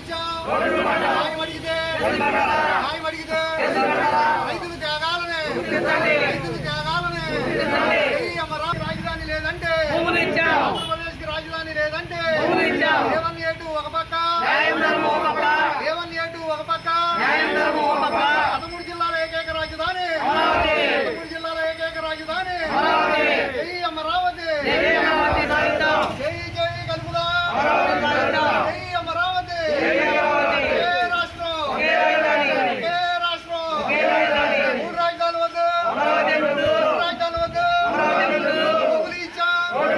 న్యాయం అడిగితే న్యాయం అడిగితే రైతుల త్యాగాలనే రైతుల త్యాగాలనే ఈ అమరావతి రాజధాని లేదంటే ఆంధ్రప్రదేశ్కి రాజధాని లేదంటే ఏవన్ ఏటు ఒక పక్క ఏవన్ ఏటు ఒక పక్క పదమూడు జిల్లాల ఏకైక రాజధాని పదమూడు జిల్లాల ఏకైక రాజధాని జై అమరావతి జై జై కల్పుల జై అమరావతి జై రాష్ట్రం జై రాష్ట్రం మూడు రాజధానులు వద్దు మూడు రాజధానులు వద్దు భూములు ఇచ్చాం భూములు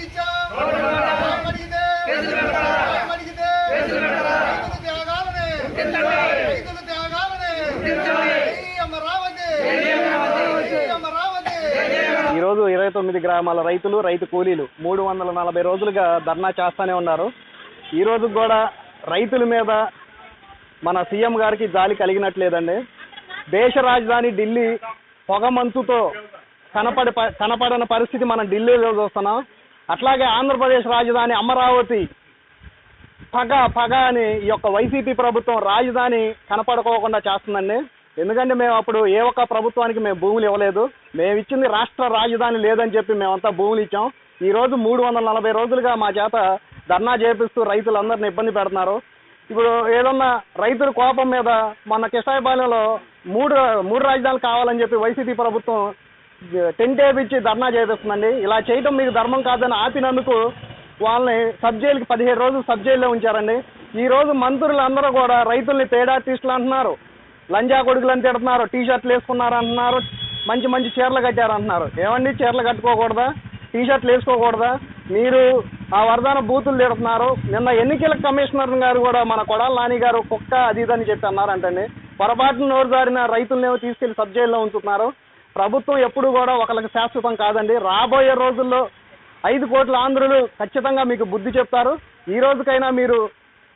ఇచ్చాం న్యాయం అడిగితే న్యాయం అడిగితే రైతుల త్యాగాలనే రైతుల త్యాగాలనే జై అమరావతి జై అమరావతి ఈరోజు ఇరవై తొమ్మిది గ్రామాల రైతులు రైతు కూలీలు. మూడు వందల నలభై రోజులుగా ధర్నా చేస్తానే ఉన్నారు. ఈ రోజు కూడా రైతుల మీద మన సీఎం గారికి జాలి కలిగినట్లేదండి. దేశ రాజధాని ఢిల్లీ పొగమంచుతో కనపడి కనపడిన కనపడని పరిస్థితి మనం ఢిల్లీలో చూస్తున్నాం. అట్లాగే ఆంధ్రప్రదేశ్ రాజధాని అమరావతి పగ పగ అని ఈ యొక్క వైసీపీ ప్రభుత్వం రాజధాని కనపడుకోకుండా చేస్తుందండి. ఎందుకంటే మేము అప్పుడు ఏ ఒక్క ప్రభుత్వానికి మేము భూములు ఇవ్వలేదు. మేము ఇచ్చింది రాష్ట్ర రాజధాని లేదని చెప్పి మేమంతా భూములు ఇచ్చాం. ఈ రోజు మూడు వందల నలభై రోజులుగా మా చేత ధర్నా చేపిస్తూ రైతులందరిని ఇబ్బంది పెడుతున్నారు. ఇప్పుడు ఏదన్నా రైతుల కోపం మీద మన కిషాయపాలెంలో మూడు మూడు రాజధానులు కావాలని చెప్పి వైసీపీ ప్రభుత్వం టెంట్ వేపించి ధర్నా చేపిస్తుందండి. ఇలా చేయటం మీకు ధర్మం కాదని ఆపినందుకు వాళ్ళని సబ్ జైలుకి పదిహేడు రోజులు సబ్ జైల్లో ఉంచారండి. ఈ రోజు మంత్రులు అందరూ కూడా రైతుల్ని తేడా టీస్టులు అంటున్నారు. లంజా కొడుకులని తిడుతున్నారు టీ షర్ట్లు వేసుకున్నారు అంటున్నారు మంచి మంచి చీరలు కట్టారు అంటున్నారు. ఏమండి చీరలు కట్టుకోకూడదా? టీ షర్ట్లు వేసుకోకూడదా? మీరు ఆ వరదాన బూతులు తిడుతున్నారు. నిన్న ఎన్నికల కమిషనర్ గారు కూడా మన కొడాల నాని గారు కుక్క అది ఇది అని చెప్పి అన్నారంటండి. పొరపాటున నోరు జారిన రైతులనేమో తీసుకెళ్ళి సబ్ జైల్లో ఉంచుతున్నారు. ప్రభుత్వం ఎప్పుడు కూడా ఒకరికి శాశ్వతం కాదండి. రాబోయే రోజుల్లో ఐదు కోట్ల ఆంధ్రులు ఖచ్చితంగా మీకు బుద్ధి చెప్తారు. ఈ రోజుకైనా మీరు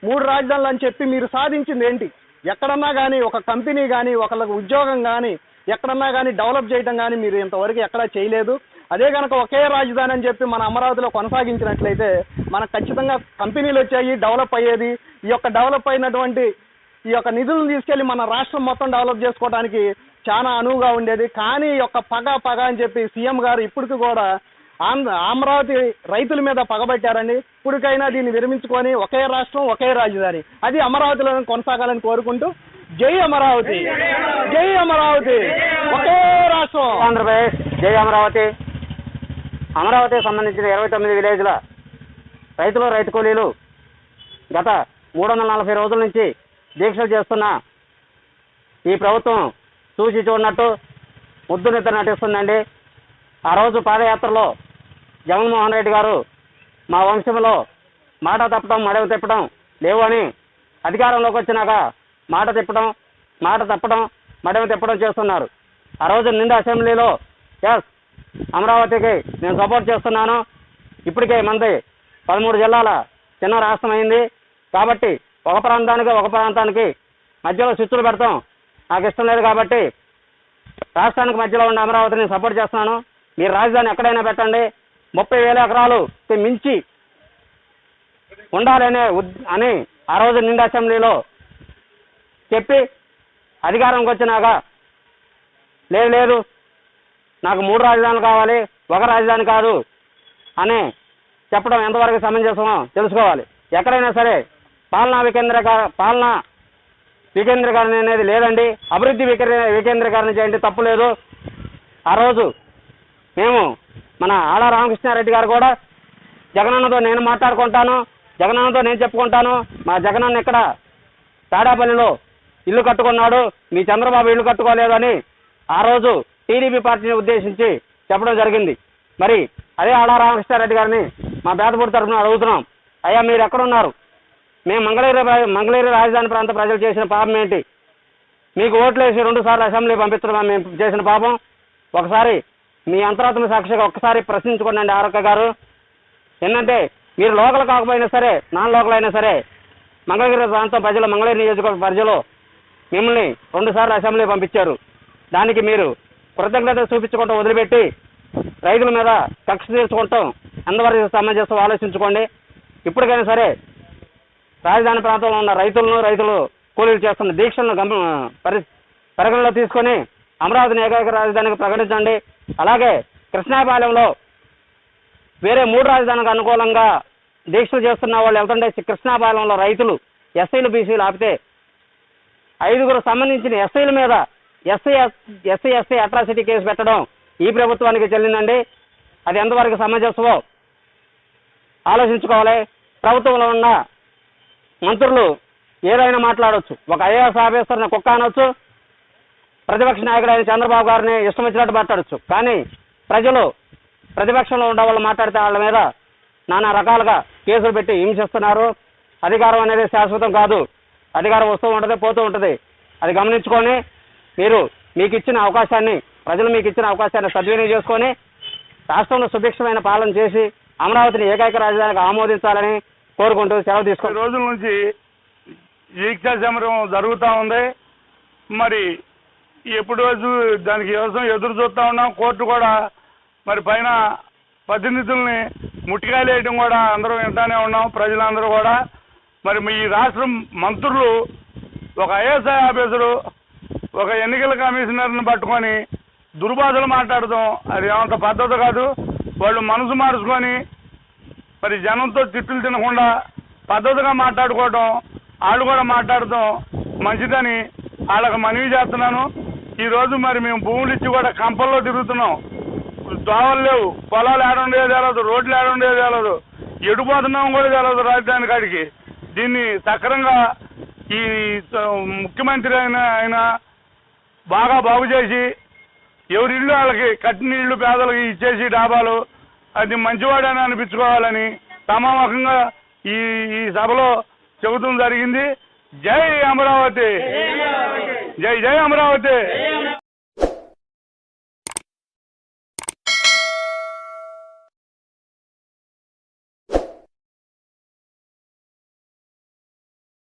మూడు రాజధానులు అని చెప్పి మీరు సాధించింది ఏంటి? ఎక్కడన్నా కానీ ఒక కంపెనీ కానీ ఒకళ్ళకి ఉద్యోగం కానీ ఎక్కడన్నా కానీ డెవలప్ చేయడం కానీ మీరు ఇంతవరకు ఎక్కడా చేయలేదు. అదే కనుక ఒకే రాజధాని అని చెప్పి మన అమరావతిలో కొనసాగించినట్లయితే మనకు ఖచ్చితంగా కంపెనీలు వచ్చాయి డెవలప్ అయ్యేది. ఈ యొక్క డెవలప్ అయినటువంటి ఈ యొక్క నిధులను తీసుకెళ్ళి మన రాష్ట్రం మొత్తం డెవలప్ చేసుకోవడానికి చాలా అనువుగా ఉండేది. కానీ ఈ యొక్క పగ పగ అని చెప్పి సీఎం గారు ఇప్పటికి కూడా అమరావతి రైతుల మీద పగబట్టారండి. ఇప్పటికైనా దీన్ని విరమించుకొని ఒకే రాష్ట్రం ఒకే రాజధాని. అది అమరావతిలో కొనసాగాలని కోరుకుంటూ జై అమరావతి. జై అమరావతి. ఒకే రాష్ట్రం. ఆంధ్రప్రదేశ్ జై అమరావతి. అమరావతికి సంబంధించిన ఇరవై తొమ్మిది విలేజ్ల రైతులు రైతు కూలీలు గత మూడు వందల నలభై రోజుల నుంచి దీక్షలు చేస్తున్న ఈ ప్రభుత్వం చూసి చూడనట్టు ముద్దు నిద్ర నటిస్తుందండి. ఆ రోజు పాదయాత్రలో జగన్మోహన్ రెడ్డి గారు మా వంశంలో మాట తప్పడం మడవ తిప్పడం లేవు అని అధికారంలోకి వచ్చినాక మాట తిప్పడం మాట తప్పడం మడవ తిప్పడం చేస్తున్నారు. ఆ రోజు నిండు అసెంబ్లీలో ఎస్ అమరావతికి నేను సపోర్ట్ చేస్తున్నాను. ఇప్పటికే మంది పదమూడు జిల్లాల చిన్న రాష్ట్రం అయింది. కాబట్టి ఒక ప్రాంతానికి ఒక ప్రాంతానికి మధ్యలో స్విచ్లు పెడతాం. నాకు ఇష్టం లేదు కాబట్టి రాష్ట్రానికి మధ్యలో ఉన్న అమరావతిని సపోర్ట్ చేస్తున్నాను. మీరు రాజధాని ఎక్కడైనా పెట్టండి. ముప్పై వేల ఎకరాలు మించి ఉండాలనే ఉద్- అని ఆ రోజు నిండు అసెంబ్లీలో చెప్పి అధికారంకి వచ్చినాక లేదు లేదు నాకు మూడు రాజధానులు కావాలి ఒక రాజధాని కాదు అని చెప్పడం ఎంతవరకు సమంజసమో తెలుసుకోవాలి. ఎక్కడైనా సరే పాలనా వికేంద్రీక పాలనా వికేంద్రీకరణ అనేది లేదండి. అభివృద్ధి వికేంద్రీకరణ చేయండి తప్పు లేదు. ఆ రోజు మేము మన ఆడ రామకృష్ణారెడ్డి గారు కూడా జగనన్నతో నేను మాట్లాడుకుంటాను జగనన్నతో నేను చెప్పుకుంటాను. మా జగనన్న ఇక్కడ తాడాపల్లిలో ఇల్లు కట్టుకున్నాడు మీ చంద్రబాబు ఇల్లు కట్టుకోలేదని ఆ రోజు టీడీపీ పార్టీని ఉద్దేశించి చెప్పడం జరిగింది. మరి అదే ఆడ రామకృష్ణారెడ్డి గారిని మా బేదపూడి తరఫున అడుగుతున్నాం. అయ్యా మీరు ఎక్కడున్నారు? మేము మంగళగిరి మంగళగిరి రాజధాని ప్రాంత ప్రజలు చేసిన పాపం ఏంటి? మీకు ఓట్లేసి రెండుసార్లు రెండు సార్లు అసెంబ్లీ పంపించడం మేము చేసిన పాపం. ఒకసారి మీ అంతరాత్మ సాక్షిగా ఒక్కసారి ప్రశ్నించుకోండి ఆరోగ్య గారు. ఏంటంటే మీరు లోకల్ కాకపోయినా సరే నాన్ లోకల్ అయినా సరే మంగళగిరి ప్రాంతం ప్రజలు మంగళగిరి నియోజకవర్గ ప్రజలు మిమ్మల్ని రెండుసార్లు అసెంబ్లీ పంపించారు. దానికి మీరు కృతజ్ఞత చూపించుకుంటూ వదిలిపెట్టి రైతుల మీద కక్ష తీర్చుకుంటాం ఎంతవరకు సమంజసం ఆలోచించుకోండి. ఇప్పటికైనా సరే రాజధాని ప్రాంతంలో ఉన్న రైతులను రైతులు కూలీలు చేస్తున్న దీక్షలను గమ పరి పరిగణలో తీసుకొని అమరావతిని ఏకైక రాజధానికి ప్రకటించండి. అలాగే కృష్ణాపాలెంలో వేరే మూడు రాజధానికి అనుకూలంగా దీక్షలు చేస్తున్న వాళ్ళు వెళ్తుంటే కృష్ణాపాలెంలో రైతులు ఎస్ఐలు బీసీలు ఆపితే ఐదుగురు సంబంధించిన ఎస్ఐల మీద SI SC SC atrocity case పెట్టడం ఈ ప్రభుత్వానికి చెల్లిందండి. అది ఎంతవరకు సమంజసమో ఆలోచించుకోవాలి. ప్రభుత్వంలో ఉన్న మంత్రులు ఏదైనా మాట్లాడవచ్చు ఒక ఐఏఎస్ ఆఫీసర్ని కుక్క అనొచ్చు ప్రతిపక్ష నాయకుడు అయిన చంద్రబాబు గారిని ఇష్టం వచ్చినట్టు మాట్లాడచ్చు. కానీ ప్రజలు ప్రతిపక్షంలో ఉండే వాళ్ళు మాట్లాడితే వాళ్ళ మీద నానా రకాలుగా కేసులు పెట్టి హింసిస్తున్నారు. అధికారం అనేది శాశ్వతం కాదు. అధికారం వస్తూ ఉంటుంది పోతూ ఉంటుంది. అది గమనించుకొని మీరు మీకు ఇచ్చిన అవకాశాన్ని ప్రజలు మీకు ఇచ్చిన అవకాశాన్ని సద్వినియోగం చేసుకొని రాష్ట్రంలో సుభిక్షమైన పాలన చేసి అమరావతిని ఏకైక రాజధానికి ఆమోదించాలని కోరుకుంటూ సెలవు తీసుకో రోజుల నుంచి దీక్షా సమరం జరుగుతూ ఉంది. మరి ఎప్పుడు రోజు దానికి వ్యవసాయం ఎదురు చూస్తూ ఉన్నాం. కోర్టు కూడా మరి పైన ప్రతినిధుల్ని ముట్టికాయలు వేయడం కూడా అందరూ వింటానే ఉన్నాం. ప్రజలందరూ కూడా. మరి మీ రాష్ట్రం మంత్రులు ఒక ఐఎస్ఐ ఆఫీసరు ఒక ఎన్నికల కమిషనర్ని పట్టుకొని దుర్భాషలు మాట్లాడటం అది ఏమంత పద్ధతి కాదు. వాళ్ళు మనసు మార్చుకొని మరి జనంతో తిట్టులు తినకుండా పద్ధతిగా మాట్లాడుకోవటం వాళ్ళు కూడా మాట్లాడటం మంచిదని వాళ్ళకి మనవి చేస్తున్నాను. ఈ రోజు మరి మేము భూములు ఇచ్చి కూడా కంపల్లో తిరుగుతున్నాం. దోవలు లేవు. పొలాలు ఏడుండేది తెలదు. రోడ్లు ఏడుండేది తెలదు. ఎడిపోతున్నాం కూడా తెలదు రాజధాని కాడికి. దీన్ని సక్రంగా ఈ ముఖ్యమంత్రి అయిన ఆయన బాగా బాగు చేసి ఎవరి వాళ్ళకి కట్టిన ఇల్లు పేదలకు ఇచ్చేసి డాబాలు అది మంచివాడని అనిపించుకోవాలని సమామకంగా ఈ ఈ సభలో చెబుతూ జరిగింది. జై అమరావతి. జై జై అమరావతి